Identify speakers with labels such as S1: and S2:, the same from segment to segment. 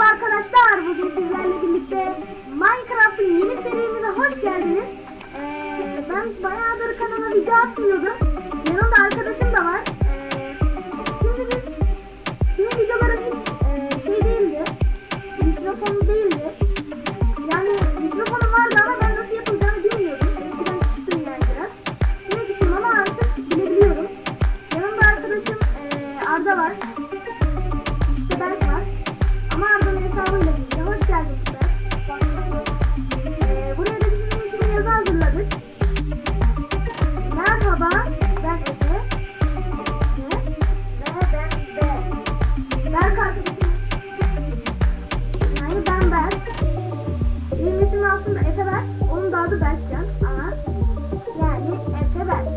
S1: arkadaşlar. Bugün sizlerle birlikte Minecraft'ın yeni serimize hoş geldiniz. Ee, ben bayağıdır kanala video atmıyordum. Yanımda arkadaşım da var. Adı Berkcan ama yani Efe Berk.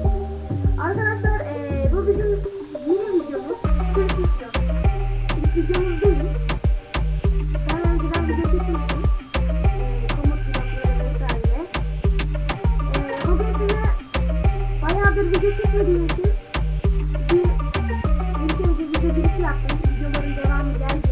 S1: Arkadaşlar eee, bu bizim yeni videomuz. İlk video. İlk videomuz değil. Ben önceden video çekmiştim. Eee, komut blokları vesaire. Eee, bugün size bayağıdır video çekmediğim için bir ilk önce video girişi yaptım. Videoların devamı gelecek.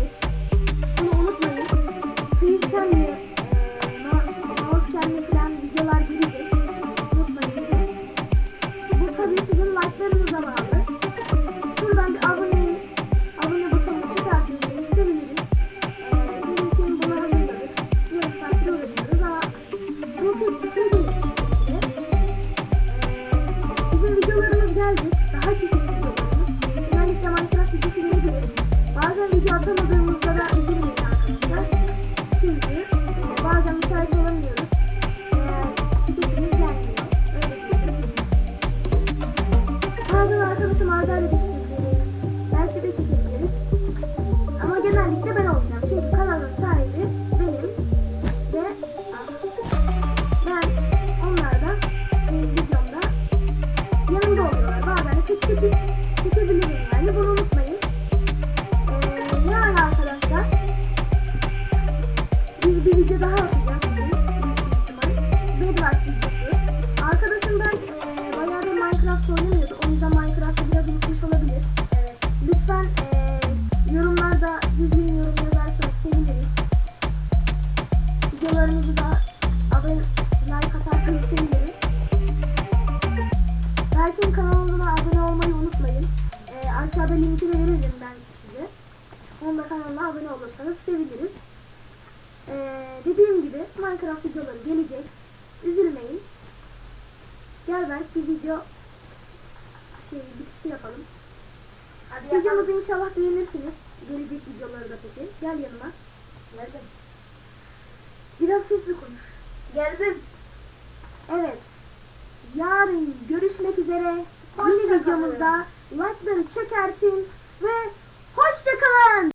S1: Arkadaşım Arda'yla da Videolarımızı da abone, like atarsanız sevinirim. Berk'in kanalına abone olmayı unutmayın. E, aşağıda linkini veririm ben size. Onun da kanalına abone olursanız seviniriz. Ee, dediğim gibi Minecraft videoları gelecek. Üzülmeyin. Gel Berk bir video şey bitişi yapalım.
S2: Hadi
S1: Videomuzu inşallah beğenirsiniz. Gelecek videoları da peki. Gel yanıma.
S2: Geldim.
S1: Biraz sesli konuş.
S2: Geldim.
S1: Evet. Yarın görüşmek üzere.
S2: Hoşça
S1: Yeni videomuzda like'ları çökertin ve hoşçakalın.